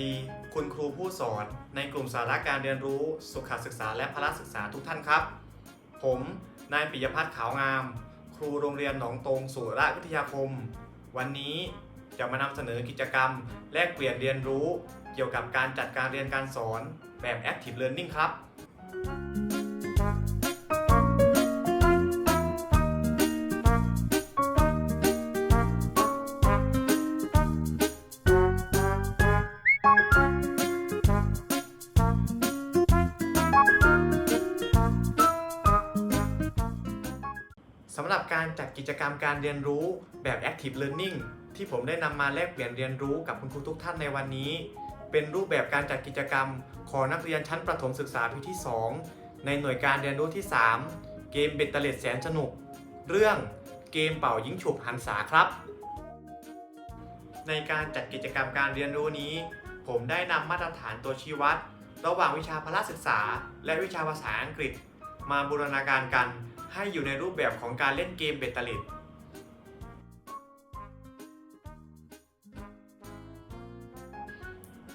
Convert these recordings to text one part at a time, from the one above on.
ดี คุณครูผู้สอน ในกลุ่มสาระการเรียนรู้ สุขศึกษาและพละศึกษาทุกท่านครับ ผม นายปิยพัฒน์ขาวงาม ครูโรงเรียนหนองตรงสุรวิทยาคม วันนี้จะมานำเสนอกิจกรรม แลกเปลี่ยนเรียนรู้ เกี่ยวกับการจัดการเรียนการสอนแบบ Active Learning ครับ กิจกรรมการเรียนรู้แบบ Active Learning ที่ผมได้นำมาแลกเปลี่ยนเรียนรู้กับคุณครูทุกท่านในวันนี้ เป็นรูปแบบการจัดกิจกรรม ของนักเรียนชั้นประถมศึกษาปีที่ 2 ในหน่วยการเรียนรู้ที่ 3 เกมเบ็ดเตล็ดแสนสนุก เรื่องเกมเป่ายิงฉุบหันษาครับ ในการจัดกิจกรรมการเรียนรู้นี้ ผมได้นำมาตรฐานตัวชี้วัด ระหว่างวิชาพละศึกษา และวิชาภาษาอังกฤษ มาบูรณาการกัน ให้อยู่ในรูปแบบของการเล่นเกมเบ็ดเตล็ด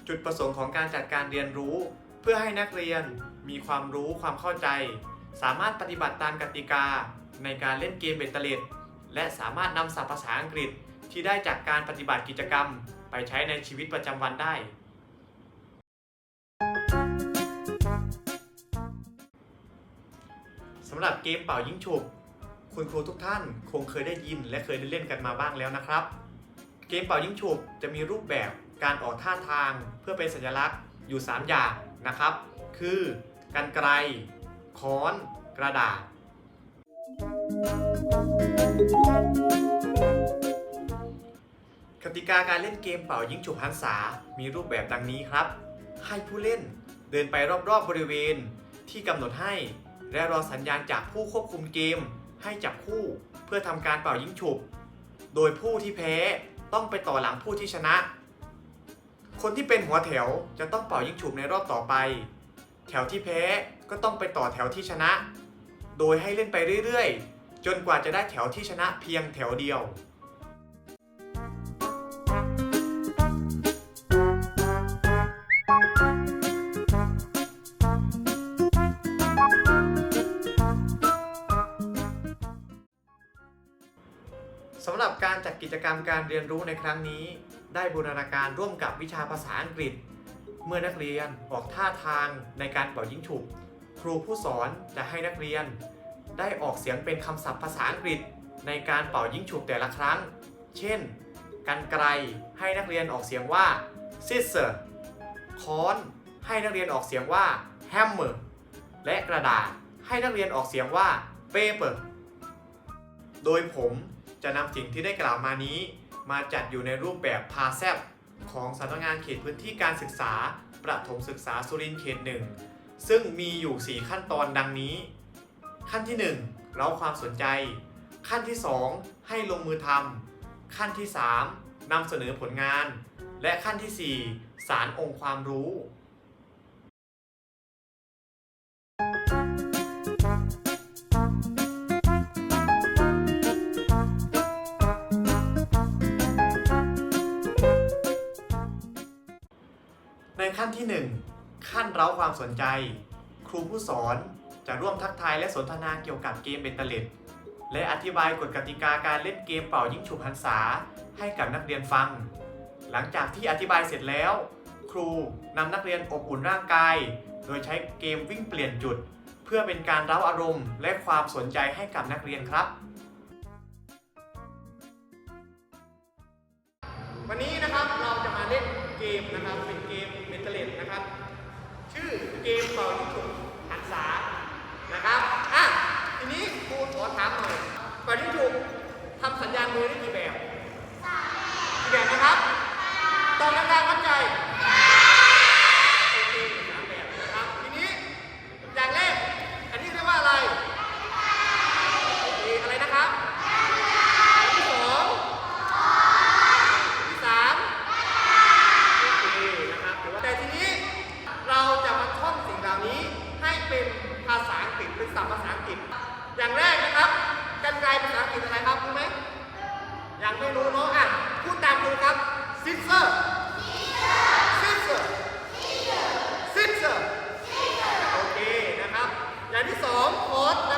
จุดประสงค์ของการจัดการเรียนรู้ เพื่อให้นักเรียนมีความรู้ความเข้าใจ สามารถปฏิบัติตามกติกาในการเล่นเกมเบ็ดเตล็ดและสามารถนำศัพท์ภาษาอังกฤษที่ได้จากการปฏิบัติกิจกรรม ไปใช้ในชีวิตประจำวันได้ สำหรับเกมเป่ายิงฉุบ คุณครูทุกท่านคงเคยได้ยินและเคยได้เล่นกันมาบ้างแล้วนะครับ เกมเป่ายิงฉุบจะมีรูปแบบการออกท่าทางเพื่อเป็นสัญลักษณ์อยู่ 3 อย่างนะครับ คือกันไกรค้อน กระดาษ กติกาการเล่นเกมเป่ายิงฉุบหันษา มีรูปแบบดังนี้ครับ ให้ผู้เล่นเดินไปรอบๆบริเวณที่กำหนดให้ และรอสัญญาณจากผู้ควบคุมเกมให้จับคู่เพื่อทำการเป่ายิงฉุบ โดยผู้ที่แพ้ต้องไปต่อหลังผู้ที่ชนะ คนที่เป็นหัวแถวจะต้องเป่ายิงฉุบในรอบต่อไป แถวที่แพ้ก็ต้องไปต่อแถวที่ชนะ โดยให้เล่นไปเรื่อยๆ จนกว่าจะได้แถวที่ชนะเพียงแถวเดียว รรมการเรียนรู้ในครั้งนี้ ได้บูรณาการร่วมกับวิชาภาษาอังกฤษ เมื่อนักเรียนออกท่าทางในการเป่ายิงฉุบ ครูผู้สอนจะให้นักเรียน ได้ออกเสียงเป็นคำศัพท์ภาษาอังกฤษ ในการเป่ายิงฉุบแต่ละครั้ง เช่น กันไกลให้นักเรียนออกเสียงว่า scissor ค้อนให้นักเรียนออกเสียงว่า hammer และกระดาษให้นักเรียนออกเสียงว่า paper โดยผม จะนำสิ่งที่ได้กล่าวมานี้ มาจัดอยู่ในรูปแบบพาแซบของสำนักงานเขตพื้นที่การศึกษา ประถมศึกษาสุรินทร์เขตหนึ่งซึ่งมีอยู่ 4 ขั้นตอนดังนี้ ขั้นที่ 1 เราความสนใจ ขั้นที่ 2 ให้ลงมือทำขั้นที่ 3นำเสนอผลงาน และขั้นที่ 4 สารองค์ความรู้ ขั้นที่ 1 ขั้นเร้าความสนใจ ครูผู้สอนจะร่วมทักทายและสนทนาเกี่ยวกับเกมเบนเตเล็ดและอธิบายกฎกติกาการเล่นเกมเป่ายิงฉุบหันษาให้กับนักเรียนฟัง หลังจากที่อธิบายเสร็จแล้ว ครูนำนักเรียนอบอุ่นร่างกาย โดยใช้เกมวิ่งเปลี่ยนจุด เพื่อเป็นการเร้าอารมณ์ และความสนใจให้กับนักเรียนครับ วันนี้นะครับเราจะมาเล่นเกมนะครับเป็นเกมเมนเทเลนนะครับ ชื่อ เป็นภาษาอังกฤษเป็นศัพท์ภาษาอังกฤษ อย่างแรกนะครับกันไกภาษาอังกฤษอะไรครับรู้ไหมยังไม่รู้เนาะอะพูดตามดูครับ sister sister sister sister โอเคนะครับ อย่างที่สอง coat นะ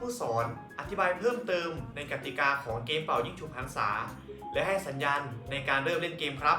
ผู้สอนอธิบายเพิ่มเติมในกติกาของเกมเป่ายิ่งฉุบหันษา และให้สัญญาณในการเริ่มเล่นเกมครับ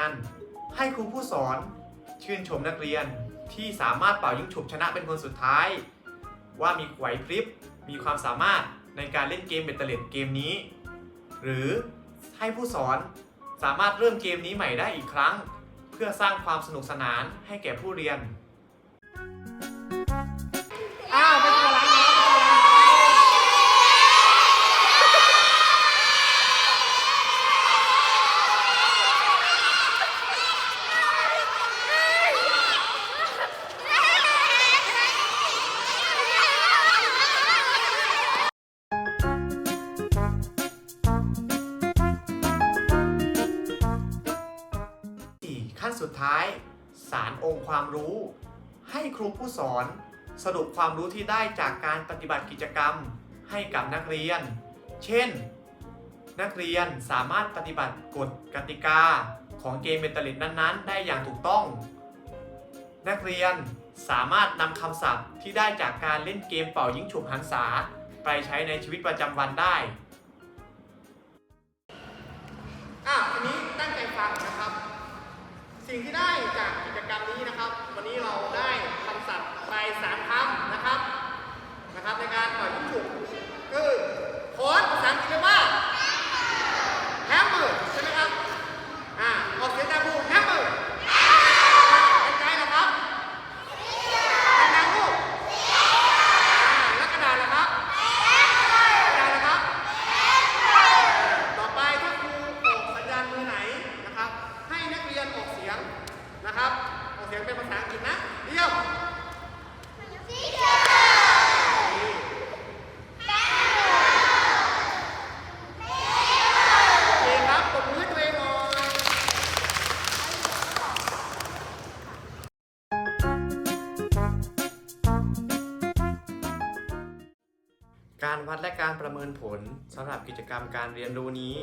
าน ให้ครูผู้สอนชื่นชมนักเรียนที่สามารถเป่ายิงฉุบชนะเป็นคนสุดท้าย ว่ามีไหวพริบมีความสามารถในการเล่นเกมเบ็ดเตล็ดเกมนี้ หรือให้ผู้สอนสามารถเริ่มเกมนี้ใหม่ได้อีกครั้ง เพื่อสร้างความสนุกสนานให้แก่ผู้เรียนอ้าว รู้ ให้ครูผู้สอน สรุปความรู้ที่ได้จากการปฏิบัติกิจกรรม ให้กับนักเรียน เช่น นักเรียนสามารถปฏิบัติกฎกติกา ของเกมเบตเตอร์ลิตนั้นๆ ได้อย่างถูกต้อง นักเรียนสามารถนำคำศัพท์ที่ได้จากการเล่นเกมเป่ายิงฉุบหันษาไปใช้ในชีวิตประจำวันได้ อ้าวทีนี้ตั้งใจฟังนะครับ สิ่งที่ได้จากกิจกรรมนี้นะครับ วันนี้เราได้คำศัพท์ไปสามคำนะครับนะครับ ในการปล่อยลูกฉุกคือโค้ดภาษาอังกฤษเรียกว่า hammer ใช่ไหมครั การวัดและการประเมินผลสำหรับกิจกรรมการเรียนรู้นี้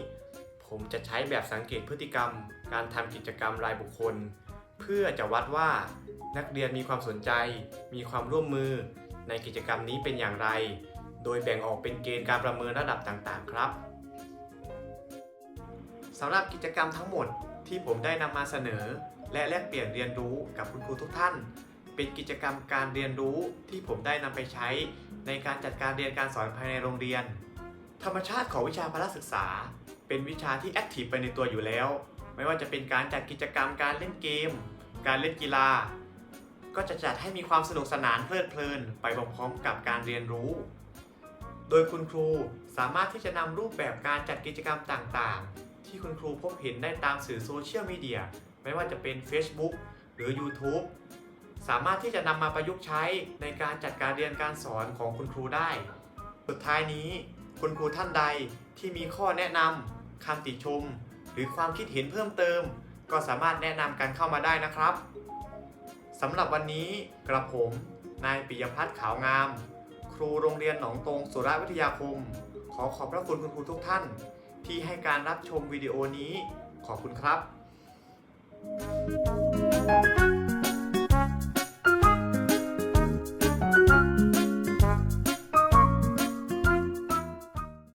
ผมจะใช้แบบสังเกตพฤติกรรม การทำกิจกรรมรายบุคคล เพื่อจะวัดว่านักเรียนมีความสนใจ มีความร่วมมือ ในกิจกรรมนี้เป็นอย่างไร โดยแบ่งออกเป็นเกณฑ์การประเมินระดับต่างๆ ครับสำหรับกิจกรรมทั้งหมดที่ผมได้นำมาเสนอ และแลกเปลี่ยนเรียนรู้กับคุณครูทุกท่าน เป็นกิจกรรมการเรียนรู้ที่ผมได้นำไปใช้ ในการจัดการเรียนการสอนภายในโรงเรียน ธรรมชาติของวิชาพละศึกษา เป็นวิชาที่แอคทีฟไปในตัวอยู่แล้ว ไม่ว่าจะเป็นการจัดกิจกรรมการเล่นเกม การเล่นกีฬา ก็จะจัดให้มีความสนุกสนานเพลิดเพลิน ไปพร้อมๆกับการเรียนรู้ โดยคุณครูสามารถที่จะนำรูปแบบการจัดกิจกรรมต่างๆ ที่คุณครูพบเห็นได้ตามสื่อโซเชียลมีเดียไม่ว่าจะเป็น Facebook หรือ YouTube สามารถที่จะนำมาประยุกต์ใช้ในการจัดการเรียนการสอนของคุณครูได้ สุดท้ายนี้ คุณครูท่านใดที่มีข้อแนะนำคำติชม หรือความคิดเห็นเพิ่มเติม ก็สามารถแนะนำกันเข้ามาได้นะครับสำหรับวันนี้กระผมนายปิยพัฒน์ขาวงาม ครูโรงเรียนหนองตรงสุรวิทยาคม ขอขอบพระคุณคุณครูทุกท่าน ที่ให้การรับชมวิดีโอนี้ ขอบคุณครับ